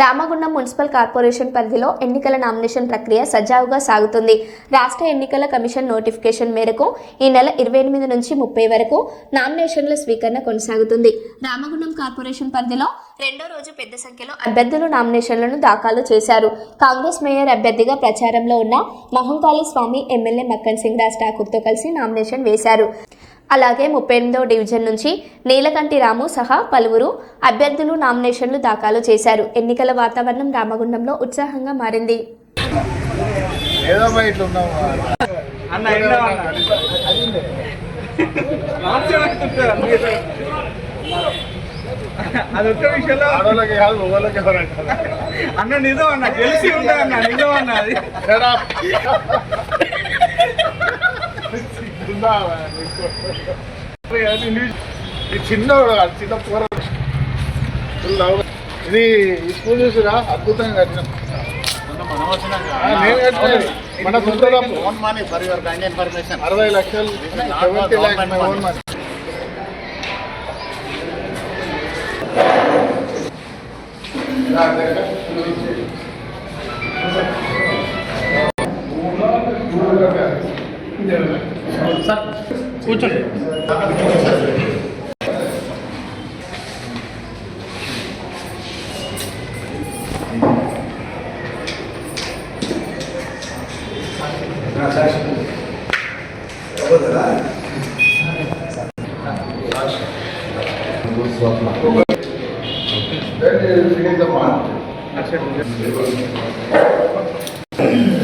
Ramagundam municipal corporation పరిధిలో ఎన్నికల nomination ప్రక్రియ సజావుగా సాగుతుంది. రాష్ట్ర ఎన్నికల కమిషన్ నోటిఫికేషన్ మేరకు ఈ నెల ఇరవై ఎనిమిది నుంచి ముప్పై వరకు నామినేషన్ల స్వీకరణ కొనసాగుతుంది. రామగుండం కార్పొరేషన్ పరిధిలో రెండో రోజు పెద్ద సంఖ్యలో అభ్యర్థులు నామినేషన్లను దాఖలు చేశారు. కాంగ్రెస్ మేయర్ అభ్యర్థిగా ప్రచారంలో ఉన్న మహంకాళి స్వామి ఎమ్మెల్యే మక్కన్ సింగ్ రాజ్ ఠాకూర్తో కలిసి నామినేషన్ వేశారు. అలాగే ముప్పై ఎనిమిదో డివిజన్ నుంచి నీలకంటి రాము సహా పలువురు అభ్యర్థులు నామినేషన్లు దాఖలు చేశారు. ఎన్నికల వాతావరణం రామగుండంలో ఉత్సాహంగా మారింది. అన్న విషయంలో నిజం అన్న ఉంటుంది అన్న నిజం అన్న అది? Shut చిన్న కూర ఇది స్కూల్ చూసిరా అద్భుతంగా కట్టినాం నేను కట్టినది మన సొంతదాపు. own money for your kind అరవై లక్షలు seventy lakhs my own money sir కూర్చోండి That is against the mark. That's it.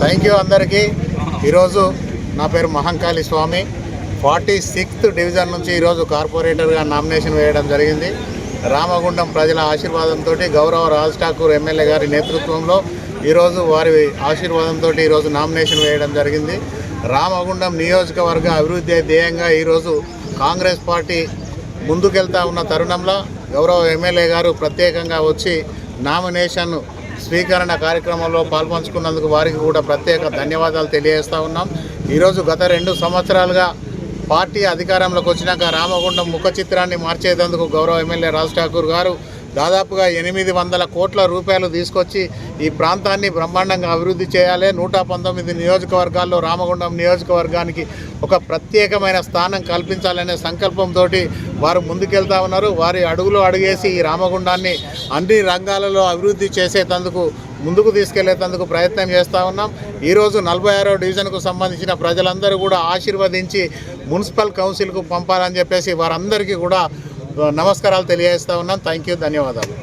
Thank you అందరికీ. ఈరోజు నా పేరు Mahankali Swamy. Forty sixth division నుంచి ఈరోజు కార్పొరేటర్గా నామినేషన్ వేయడం జరిగింది. రామగుండం ప్రజల ఆశీర్వాదంతో గౌరవ రాజ్ ఠాకూర్ ఎమ్మెల్యే గారి నేతృత్వంలో ఈరోజు వారి ఆశీర్వాదంతో ఈరోజు నామినేషన్ వేయడం జరిగింది. రామగుండం నియోజకవర్గ అభివృద్ధి ధ్యేయంగా ఈరోజు కాంగ్రెస్ పార్టీ ముందుకెళ్తా ఉన్న తరుణంలో గౌరవ ఎమ్మెల్యే గారు ప్రత్యేకంగా వచ్చి నామినేషన్ స్వీకరణ కార్యక్రమంలో పాల్పంచుకున్నందుకు వారికి కూడా ప్రత్యేక ధన్యవాదాలు తెలియజేస్తూ ఉన్నాం. ఈరోజు గత రెండు సంవత్సరాలుగా పార్టీ అధికారంలోకి వచ్చినాక రామగుండం ముఖ చిత్రాన్ని మార్చేందుకు గౌరవ ఎమ్మెల్యే రాజ్ ఠాకూర్ గారు దాదాపుగా ఎనిమిది వందల కోట్ల రూపాయలు తీసుకొచ్చి ఈ ప్రాంతాన్ని బ్రహ్మాండంగా అభివృద్ధి చేయాలి. నూట పంతొమ్మిది నియోజకవర్గాల్లో రామగుండం నియోజకవర్గానికి ఒక ప్రత్యేకమైన స్థానం కల్పించాలనే సంకల్పంతో వారు ముందుకెళ్తా ఉన్నారు. వారి అడుగులో అడుగేసి ఈ రామగుండాన్ని అన్ని రంగాలలో అభివృద్ధి చేసేటందుకు ముందుకు తీసుకెళ్ళేటందుకు ప్రయత్నం చేస్తూ ఉన్నాం. ఈరోజు నలభై ఆరో డివిజన్కు సంబంధించిన ప్రజలందరూ కూడా ఆశీర్వదించి మున్సిపల్ కౌన్సిల్కు పంపాలని చెప్పేసి వారందరికీ కూడా నమస్కారాలు తెలియజేస్తా ఉన్నాను థ్యాంక్ యూ ధన్యవాదాలు.